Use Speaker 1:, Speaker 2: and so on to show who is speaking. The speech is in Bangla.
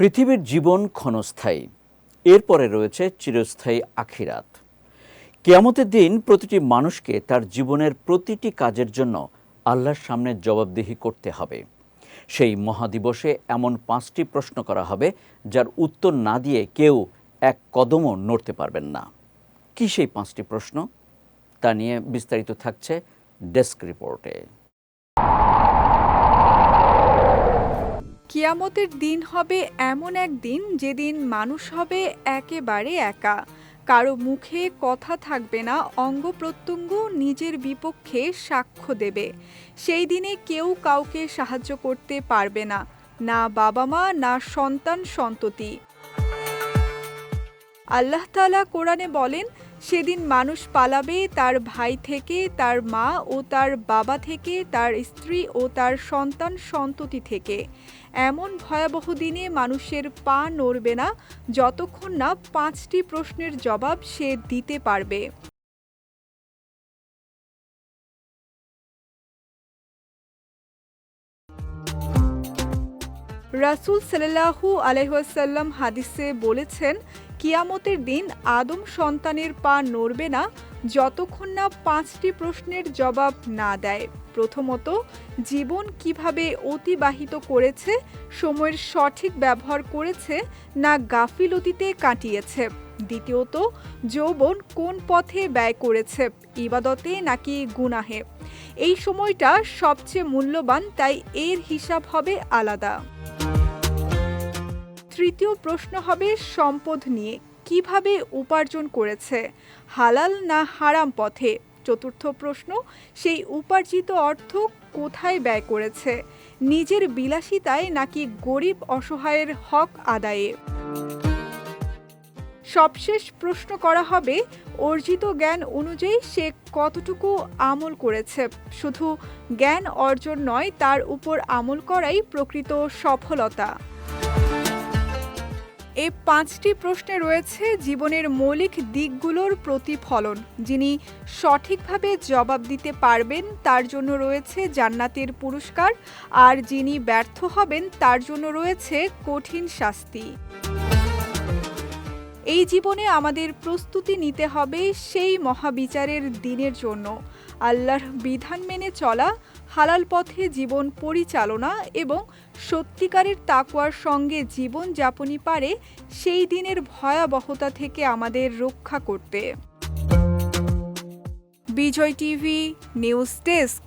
Speaker 1: পৃথিবীর জীবন ক্ষণস্থায়ী। এরপরে রয়েছে চিরস্থায়ী আখিরাত। কেয়ামতের দিন প্রতিটি মানুষকে তার জীবনের প্রতিটি কাজের জন্য আল্লাহর সামনে জবাবদিহি করতে হবে। সেই মহাদিবসে এমন পাঁচটি প্রশ্ন করা হবে, যার উত্তর না দিয়ে কেউ এক কদমও নড়তে পারবেন না। কি সেই পাঁচটি প্রশ্ন? তা নিয়ে বিস্তারিত থাকছে ডেস্ক রিপোর্টে।
Speaker 2: কিয়ামতের দিন হবে এমন এক দিন যেদিন মানুষ হবে একেবারে একা। কারও মুখে কথা থাকবে না, অঙ্গ প্রত্যঙ্গ নিজের বিপক্ষে সাক্ষ্য দেবে। সেই দিনে কেউ কাউকে সাহায্য করতে পারবে না না বাবা মা না সন্তান সন্ততি। আল্লাহ তাআলা কোরআনে বলেন সেদিন মানুষ পালাবে তার ভাই থেকে, তার মা ও তার বাবা থেকে, তার স্ত্রী ও তার সন্তান সন্ততি থেকে। এমন ভয়াবহ দিনে মানুষের পা নড়বে না, যতক্ষণ না পাঁচটি প্রশ্নের জবাব সে দিতে পারবে। রাসূল সাল্লাহু আলহাসাল্লাম হাদিসে বলেছেন, কিয়ামতের দিন আদম সন্তানের পা নড়বে না, যতক্ষণ না পাঁচটি প্রশ্নের জবাব না দেয়। প্রথমত, জীবন কীভাবে অতিবাহিত করেছে, সময়ের সঠিক ব্যবহার করেছে, না গাফিলতিতে কাটিয়েছে? দ্বিতীয়ত, যৌবন কোন পথে ব্যয় করেছে, ইবাদতে নাকি গুনাহে? এই সময়টা সবচেয়ে মূল্যবান, তাই এর হিসাব হবে আলাদা। তৃতীয় প্রশ্ন হবে সম্পদ নিয়ে, কীভাবে উপার্জন করেছে, হালাল না হারাম পথে? চতুর্থ প্রশ্ন, সেই উপার্জিত অর্থ কোথায় ব্যয় করেছে, নিজের বিলাসিতায় নাকি গরিব অসহায়ের হক আদায়ে? সবশেষ প্রশ্ন করা হবে, অর্জিত জ্ঞান অনুযায়ী সে কতটুকু আমল করেছে। শুধু জ্ঞান অর্জন নয়, তার উপর আমল করাই প্রকৃত সফলতা। এ পাঁচটি প্রশ্নে রয়েছে জীবনের মৌলিক দিকগুলোর প্রতিফলন। যিনি সঠিকভাবে জবাব দিতে পারবেন, তার জন্য রয়েছে জান্নাতের পুরস্কার। আর যিনি ব্যর্থ হবেন, তার জন্য রয়েছে কঠিন শাস্তি। এই জীবনে আমাদের প্রস্তুতি নিতে হবে সেই মহাবিচারের দিনের জন্য। আল্লাহর বিধান মেনে চলা, হালাল পথে জীবন পরিচালনা এবং সত্যিকারের তাকওয়ার সঙ্গে জীবন যাপনই পারে সেই দিনের ভয়াবহতা থেকে আমাদের রক্ষা করতে। Bijoy TV, news desk.